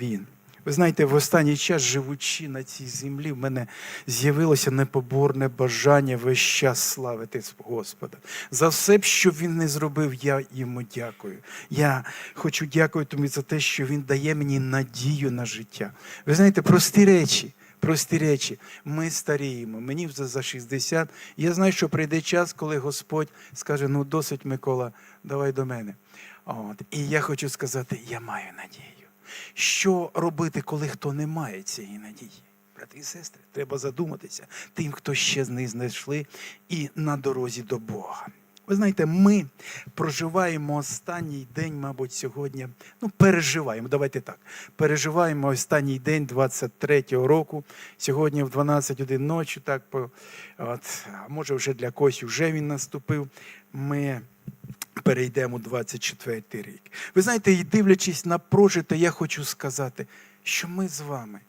Він. Ви знаєте, в останній час, живучи на цій землі, в мене з'явилося непоборне бажання весь час славити Господа. За все, що він не зробив, я йому дякую. Я хочу дякувати йому за те, що він дає мені надію на життя. Ви знаєте, прості речі. Прості речі, ми старіємо. Мені вже за 60. Я знаю, що прийде час, коли Господь скаже: ну досить, Микола, давай до мене. От. І я хочу сказати, я маю надію. Що робити, коли хто не має цієї надії? Брати і сестри, треба задуматися тим, хто ще з них знайшли і на дорозі до Бога. Ви знаєте, ми проживаємо останній день, мабуть, сьогодні. Ну, переживаємо, давайте так. Переживаємо останній день 23-го року. Сьогодні в 12 годин ночі, так, от, може вже для когось вже він наступив. Ми перейдемо 24 рік. Ви знаєте, і дивлячись на прожите, я хочу сказати, що ми з вами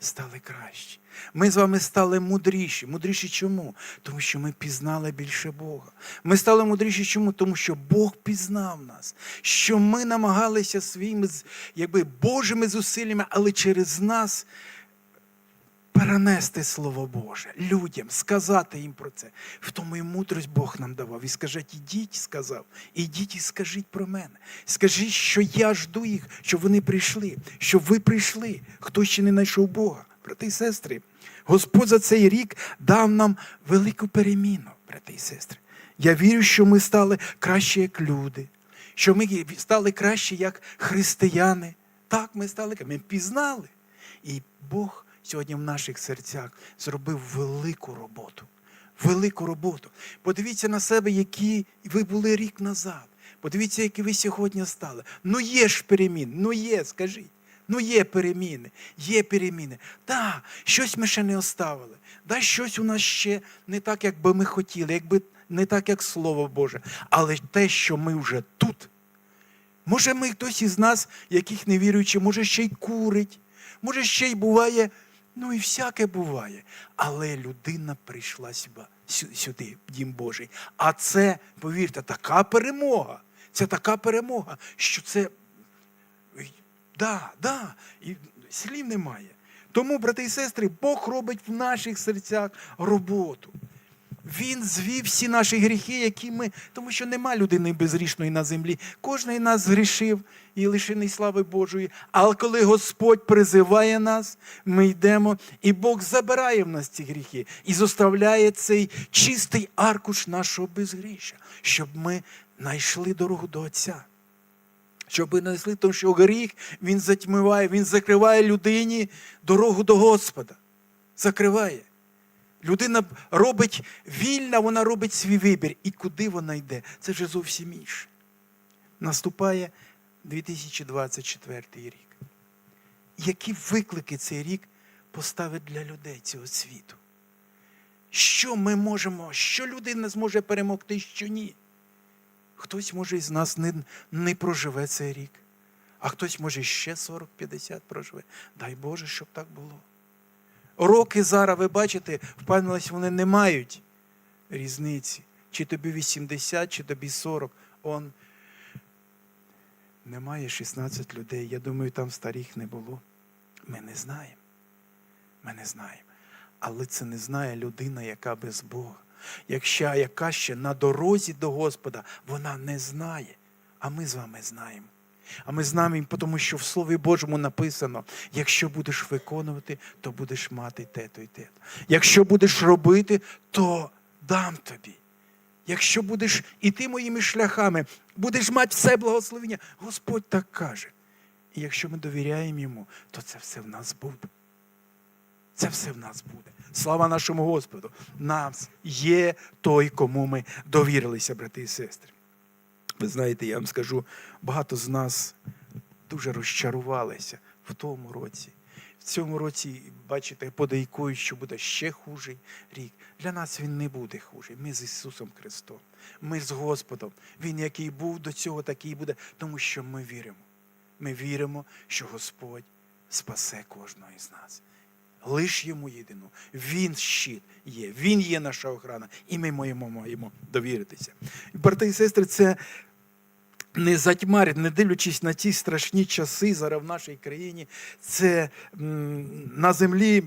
стали кращі. Ми з вами стали мудріші. Мудріші чому? Тому що ми пізнали більше Бога. Ми стали мудріші чому? Тому що Бог пізнав нас, що ми намагалися своїми якби, Божими зусиллями, але через нас перенести Слово Боже людям, сказати їм про це. В тому і мудрость Бог нам давав. І скажіть, ідіть, сказав, ідіть і скажіть про мене. Скажіть, що я жду їх, щоб вони прийшли, щоб ви прийшли, хто ще не знайшов Бога. Брати і сестри, Господь за цей рік дав нам велику переміну, брати і сестри. Я вірю, що ми стали краще як люди, що ми стали краще як християни. Так, ми стали, ми пізнали. І Бог сьогодні в наших серцях зробив велику роботу. Велику роботу. Подивіться на себе, які ви були рік назад. Подивіться, які ви сьогодні стали. Ну є ж перемін, ну є, скажіть. Ну, є переміни, є переміни. Так, щось ми ще не оставили. Да, щось у нас ще не так, як би ми хотіли, якби не так, як Слово Боже. Але те, що ми вже тут, Може, ми хтось із нас, яких не віруючи, може ще й курить, може ще й буває, ну і всяке буває. Але людина прийшла сюди, в Дім Божий. А це, повірте, така перемога. Це така перемога, що це. Да, да, і слів немає. Тому, брати і сестри, Бог робить в наших серцях роботу. Він звів всі наші гріхи, які ми. Тому що нема людини безгрішної на землі. Кожен із нас згрішив і лишений слави Божої. Але коли Господь призиває нас, ми йдемо, і Бог забирає в нас ці гріхи і зоставляє цей чистий аркуш нашого безгріша, щоб ми знайшли дорогу до Отця. Щоб ми знайшли, тому що гріх він затьмиває, він закриває людині дорогу до Господа. Закриває. Людина робить вільна, вона робить свій вибір. І куди вона йде? Це вже зовсім інше. Наступає 2024 рік. Які виклики цей рік поставить для людей цього світу? Що ми можемо, що людина зможе перемогти, що ні? Хтось, може, із нас не, не проживе цей рік, а хтось, може, ще 40-50 проживе. Дай Боже, щоб так було. Роки зараз, ви бачите, впевнились, вони не мають різниці. Чи тобі 80, чи тобі 40. Он немає 16 людей. Я думаю, там старих не було. Ми не знаємо. Ми не знаємо. Але це не знає людина, яка без Бога. Якщо яка ще на дорозі до Господа, вона не знає. А ми з вами знаємо. А ми знаємо, тому що в Слові Божому написано: якщо будеш виконувати, то будеш мати те-то і те. Якщо будеш робити, то дам тобі. Якщо будеш іти моїми шляхами, будеш мати все благословення. Господь так каже. І якщо ми довіряємо йому, то це все в нас буде. Це все в нас буде. Слава нашому Господу! Нас є той, кому ми довірилися, брати і сестри. Ви знаєте, я вам скажу, багато з нас дуже розчарувалися в тому році. В цьому році, бачите, подейкують, що буде ще хужий рік. Для нас він не буде хужий. Ми з Ісусом Христом. Ми з Господом. Він, який був до цього, такий буде, тому що ми віримо. Ми віримо, що Господь спасе кожного із нас. Лиш йому єдину. Він щит є, він є наша охрана, і ми маємо, маємо довіритися. Брати і сестри, це не затьмарить, не дивлячись на ті страшні часи зараз в нашій країні, це на землі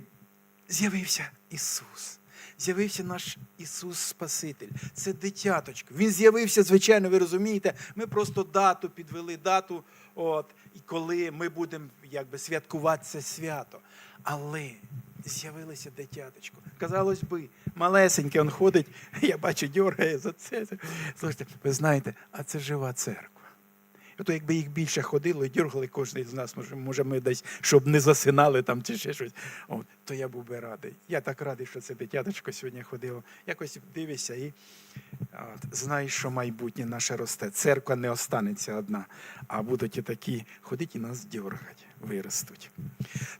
з'явився Ісус. З'явився наш Ісус Спаситель. Це дитяточко. Він з'явився, звичайно, ви розумієте. Ми просто дату підвели, дату, от, і коли ми будемо якби, святкувати це свято. Але з'явилося дитяточко. Казалось би, малесеньке він ходить, я бачу, дьоргає за це. Слухайте, ви знаєте, а це жива церква. Ото якби їх більше ходило і дергали кожен з нас, може, може, ми десь, щоб не засинали там чи ще щось, От, то я був би радий. Я так радий, що це дитяточко сьогодні ходило. Якось дивишся і от, знаєш, що майбутнє наше росте. Церква не останеться одна, а будуть і такі ходити і нас дергати, виростуть.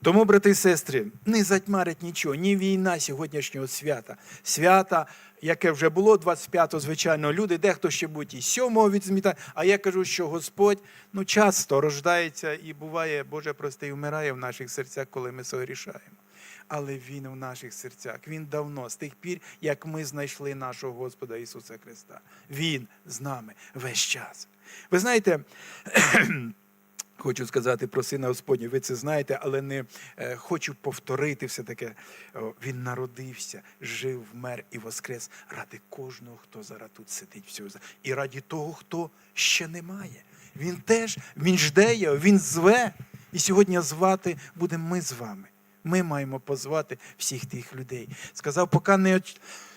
Тому, брати і сестри, не затьмарить нічого, ні війна сьогоднішнього свята. Свята, яке вже було 25-го, звичайно, люди, дехто ще будь і 7-го відзмітає. А я кажу, що Господь ну, часто рождається і буває, Боже прости, і вмирає в наших серцях, коли ми согрішаємо. Але Він в наших серцях. Він давно, з тих пір, як ми знайшли нашого Господа Ісуса Христа. Він з нами весь час. Ви знаєте, Хочу сказати про сина Господня, ви це знаєте, але не е, хочу повторити все таке. Він народився, жив, вмер і воскрес ради кожного, хто зараз тут сидить всього. І раді того, хто ще немає. Він теж, він жде його, він зве. І сьогодні звати будемо ми з вами. Ми маємо позвати всіх тих людей. Сказав, поки не,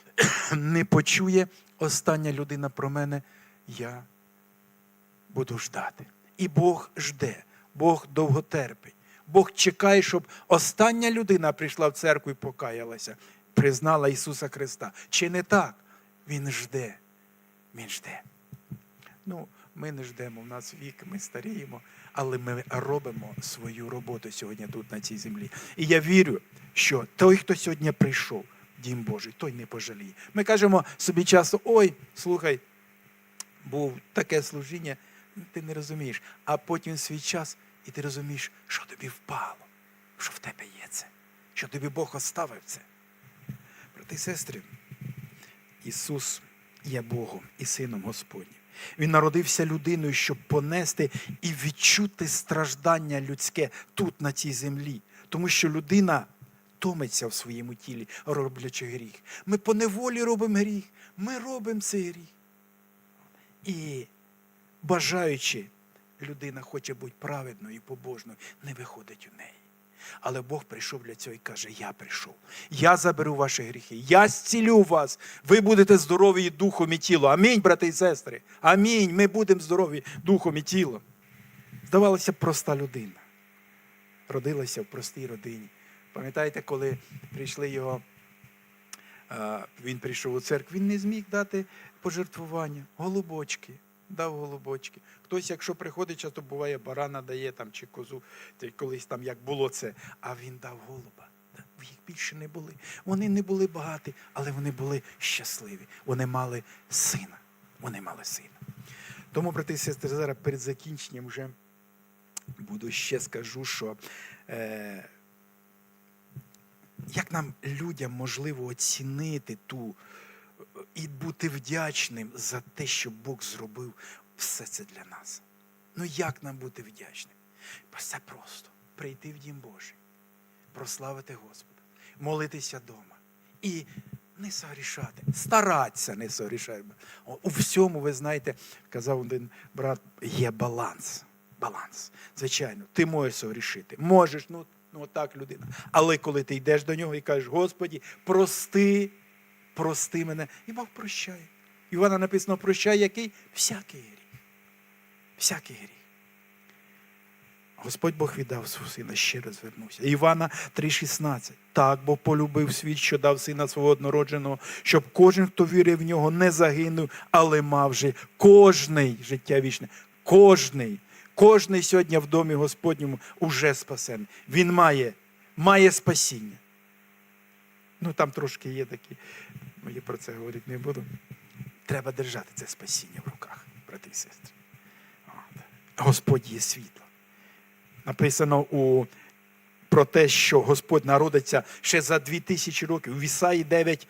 не почує остання людина про мене, я буду ждати. І Бог жде, Бог довго терпить. Бог чекає, щоб остання людина прийшла в церкву і покаялася, признала Ісуса Христа. Чи не так? Він жде. Він жде. Ну, ми не ждемо, в нас вік, ми старіємо, але ми робимо свою роботу сьогодні тут, на цій землі. І я вірю, що той, хто сьогодні прийшов, Дім Божий, той не пожаліє. Ми кажемо собі часто: ой, слухай, був таке служіння, ти не розумієш. А потім свій час, і ти розумієш, що тобі впало, що в тебе є це, що тобі Бог оставив це. Брати і сестри, Ісус є Богом і Сином Господнім. Він народився людиною, щоб понести і відчути страждання людське тут, на цій землі. Тому що людина томиться в своєму тілі, роблячи гріх. Ми по неволі робимо гріх, ми робимо цей гріх. І бажаючи, людина хоче бути праведною і побожною, не виходить у неї. Але Бог прийшов для цього і каже: Я прийшов. Я заберу ваші гріхи, я зцілю вас. Ви будете здорові духом і тілом. Амінь, брати і сестри. Амінь. Ми будемо здорові духом і тілом. Здавалося, проста людина. Родилася в простій родині. Пам'ятаєте, коли прийшли його, е, він прийшов у церкву, він не зміг дати пожертвування. Голубочки. Дав голубочки. Хтось, якщо приходить, часто буває, барана дає там, чи козу, колись там як було це. А він дав голуба. Їх більше не були. Вони не були багаті, але вони були щасливі. Вони мали сина. Вони мали сина. Тому, брати і сестри, зараз перед закінченням вже буду ще скажу, що е, як нам людям можливо оцінити ту і бути вдячним за те, що Бог зробив все це для нас. Ну як нам бути вдячним? Все просто прийти в Дім Божий, прославити Господа, молитися вдома і не согрішати, старатися не согрішати. У всьому, ви знаєте, казав один брат, є баланс. Баланс. Звичайно, ти можеш согрішити. Можеш, ну, ну так людина. Але коли ти йдеш до нього і кажеш, Господі, прости, прости мене, і Бог прощає. Івана написано, прощай, який? Всякий гріх. Всякий гріх. Господь Бог віддав свого сина, ще раз звернувся. Івана 3,16. Так, бо полюбив світ, що дав сина свого однородженого, щоб кожен, хто вірив в нього, не загинув, але мав же кожний життя вічне. Кожний, кожний сьогодні в домі Господньому уже спасений. Він має, має спасіння. Ну там трошки є такі, ну, я про це говорити не буду. Треба держати це спасіння в руках, брати і сестри. От. Господь є світло. Написано у, про те, що Господь народиться ще за 2000 років. У Ісаї 9,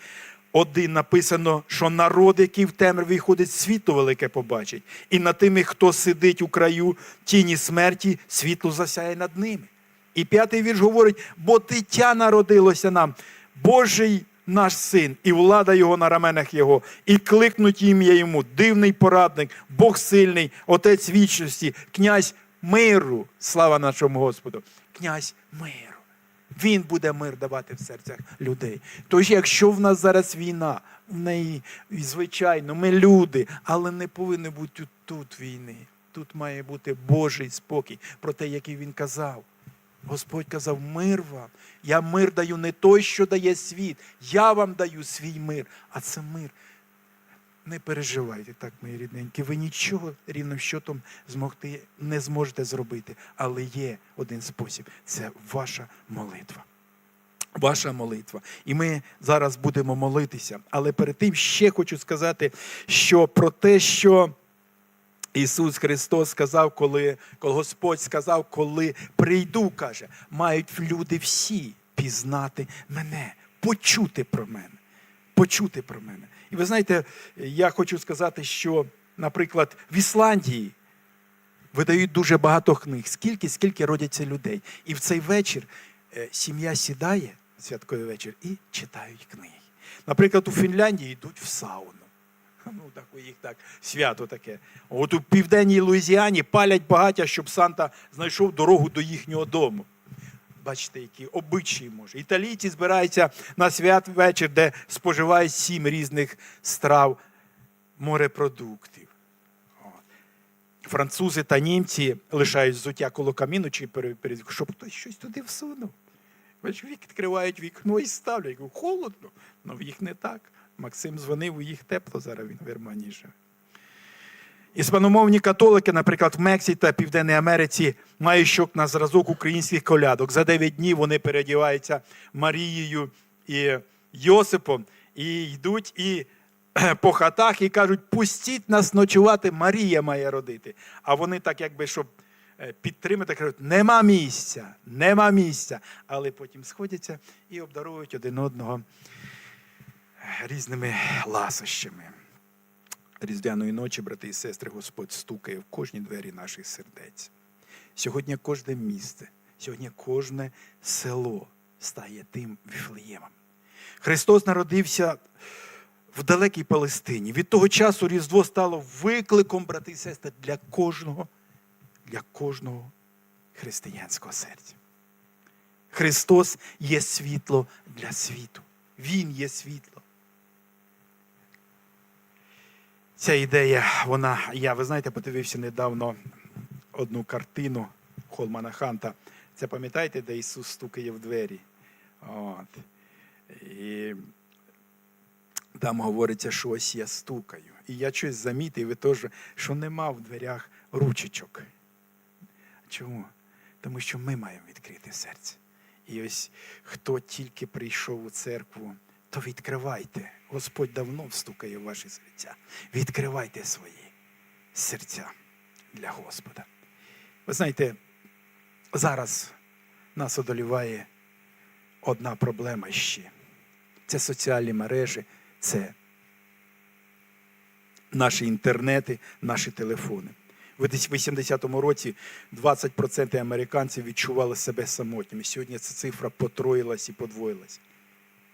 один написано, що народ, який в темряві ходить, світло велике побачить. І над тими, хто сидить у краю тіні смерті, світло засяє над ними. І п'ятий вірш говорить: бо дитя народилося нам, Божий наш син, і влада його на раменах його, і кликнуть ім'я йому, дивний порадник, Бог сильний, Отець вічності, князь миру. Слава нашому Господу, князь миру. Він буде мир давати в серцях людей. Тож, якщо в нас зараз війна, в неї, звичайно, ми люди, але не повинно бути тут війни. Тут має бути Божий спокій про те, який він казав. Господь казав, мир вам. Я мир даю не той, що дає світ. Я вам даю свій мир. А це мир. Не переживайте так, мої рідненькі. Ви нічого рівним щотом змогти не зможете зробити. Але є один спосіб це ваша молитва. Ваша молитва. І ми зараз будемо молитися. Але перед тим ще хочу сказати, що про те, що. Ісус Христос сказав, коли, коли Господь сказав, коли прийду, каже, мають люди всі пізнати мене, почути про мене. Почути про мене. І ви знаєте, я хочу сказати, що, наприклад, в Ісландії видають дуже багато книг, скільки, скільки родяться людей. І в цей вечір е, сім'я сідає, святковий вечір, і читають книги. Наприклад, у Фінляндії йдуть в сауну. Ну, так у їх так свято таке. От у південній Луїзіані палять багаття, щоб Санта знайшов дорогу до їхнього дому. Бачите, які обичаї може. Італійці збираються на свят вечір, де споживають сім різних страв морепродуктів. Французи та німці лишають взуття коло каміну, чи щоб хтось щось туди всунув. Бач, відкривають вікно і ставлять. Холодно. Ну в їх не так. Максим дзвонив, у їх тепло зараз він в Германії живе. Іспаномовні католики, наприклад, в Мексиці та Південній Америці мають щок на зразок українських колядок. За 9 днів вони переодіваються Марією і Йосипом і йдуть і по хатах і кажуть, пустіть нас ночувати, Марія має родити. А вони так, якби, щоб е, підтримати, кажуть, нема місця, нема місця. Але потім сходяться і обдаровують один одного різними ласощами. Різдвяної ночі, брати і сестри, Господь стукає в кожні двері наших сердець. Сьогодні кожне місце, сьогодні кожне село стає тим Віфлеємом. Христос народився в далекій Палестині. Від того часу Різдво стало викликом, брати і сестри, для кожного, для кожного християнського серця. Христос є світло для світу. Він є світло. Ця ідея, вона, я, ви знаєте, подивився недавно одну картину Холмана Ханта. Це пам'ятаєте, де Ісус стукає в двері? От. І там говориться, що ось я стукаю. І я щось замітив, і теж, що нема в дверях ручечок. Чому? Тому що ми маємо відкрити серце. І ось хто тільки прийшов у церкву, то відкривайте. Господь давно встукає в ваші серця. Відкривайте свої серця для Господа. Ви знаєте, зараз нас одоліває одна проблема ще. Це соціальні мережі, це наші інтернети, наші телефони. В 80-му році 20% американців відчували себе самотніми. Сьогодні ця цифра потроїлась і подвоїлась.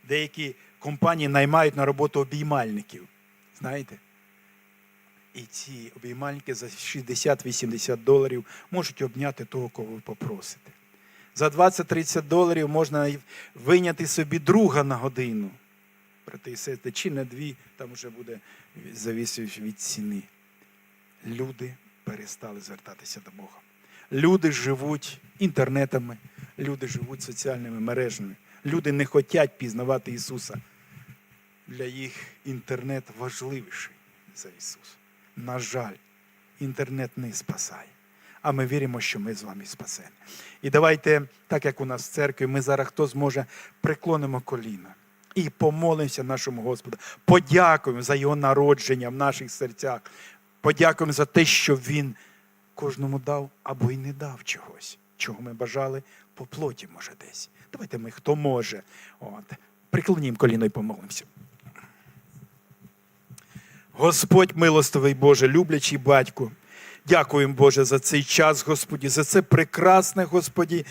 Деякі компанії наймають на роботу обіймальників. Знаєте? І ці обіймальники за 60-80 доларів можуть обняти того, кого ви попросите. За 20-30 доларів можна вийняти собі друга на годину. Брати і сестри, чи на дві, там вже буде завісить від ціни. Люди перестали звертатися до Бога. Люди живуть інтернетами, люди живуть соціальними мережами. Люди не хочуть пізнавати Ісуса. Для їх інтернет важливіший за Ісуса. На жаль, інтернет не спасає. А ми віримо, що ми з вами спасені. І давайте, так як у нас в церкві, ми зараз хто зможе, преклонимо коліна і помолимося нашому Господу. Подякуємо за Його народження в наших серцях. Подякуємо за те, що Він кожному дав або й не дав чогось, чого ми бажали по плоті, може, десь. Давайте ми хто може. От. приклонімо коліно і помолимося. Господь милостивий Боже, люблячий батько. Дякуємо, Боже, за цей час, Господі, за це прекрасне, Господі,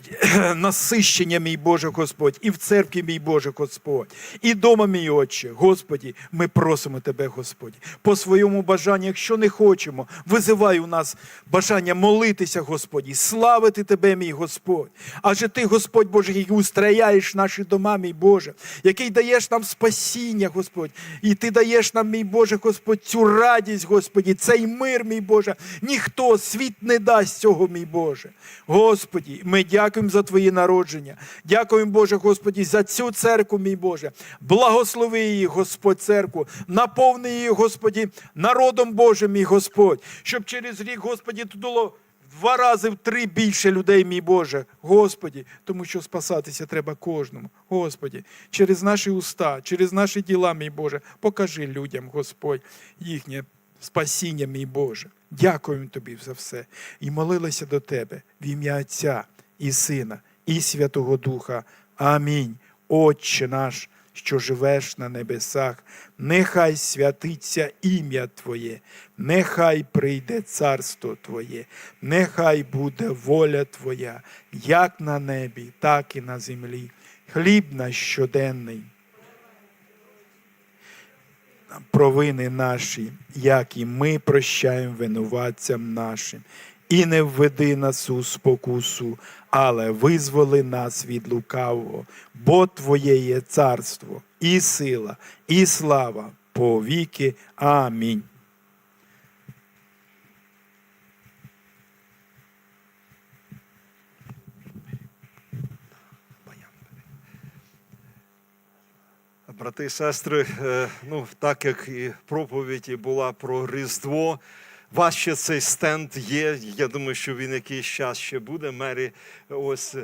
насищення, мій Боже Господь, і в церкві, мій Боже Господь, і дома, мій Отче. Господі, ми просимо Тебе, Господі, по своєму бажанню, якщо не хочемо, визивай у нас бажання молитися, Господі, славити Тебе, мій Господь. Адже Ти, Господь Боже, який устрояєш наші дома, мій Боже, який даєш нам спасіння, Господь, і Ти даєш нам, мій Боже, Господь, цю радість, Господі, цей мир, мій Боже. Ніхто світ не дасть цього, мій Боже. Господі, ми дякуємо за Твої народження. Дякуємо, Боже, Господі, за цю церкву, мій Боже. Благослови її, Господь, церкву, наповни її, Господі, народом Божим, мій Господь, щоб через рік, Господі, тут було два рази в три більше людей, мій Боже, Господі, тому що спасатися треба кожному. Господі, через наші уста, через наші діла, мій Боже, покажи людям, Господь, їхнє спасіння, мій Боже. Дякуємо тобі за все. І молилися до Тебе в ім'я Отця і Сина, і Святого Духа. Амінь. Отче наш, що живеш на небесах, нехай святиться ім'я Твоє, нехай прийде царство Твоє, нехай буде воля Твоя, як на небі, так і на землі. Хліб наш щоденний провини наші, як і ми прощаємо винуватцям нашим. І не введи нас у спокусу, але визволи нас від лукавого, бо Твоє є царство, і сила, і слава по віки. Амінь. Брати і сестри, е, ну так як і проповідь була про Різдво, у вас ще цей стенд є. Я думаю, що він якийсь час ще буде. Мері, ось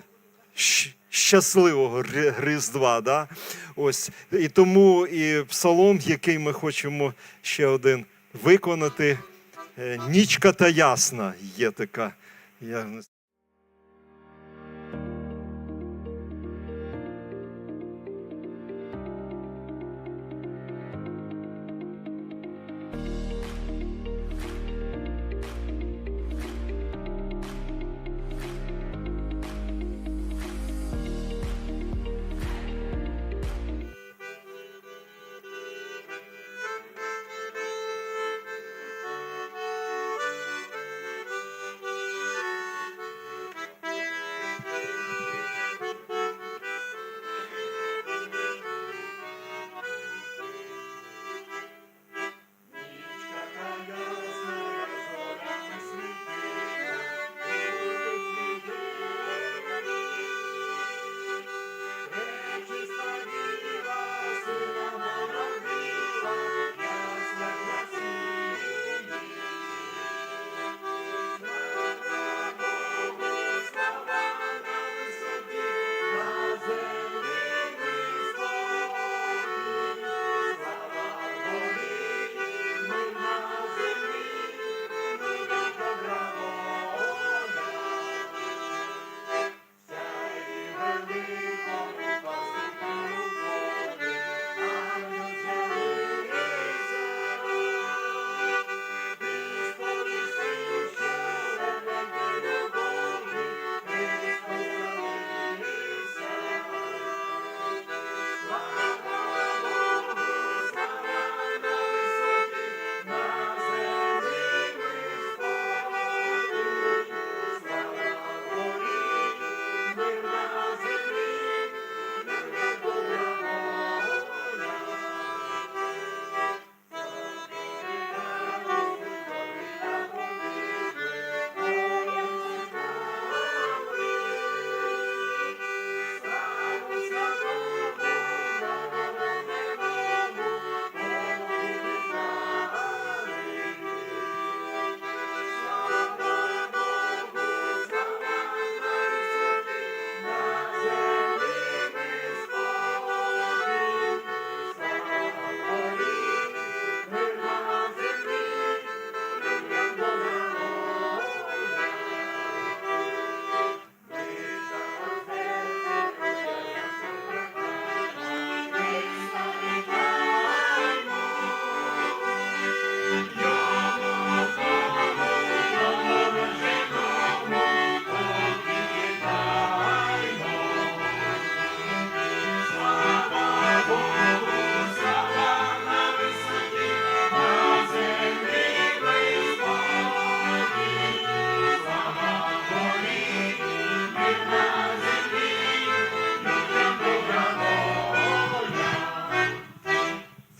щасливого Різдва. Да? Ось і тому і псалом, який ми хочемо ще один виконати. е, Нічка та ясна є така. Я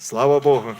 Слава Богу.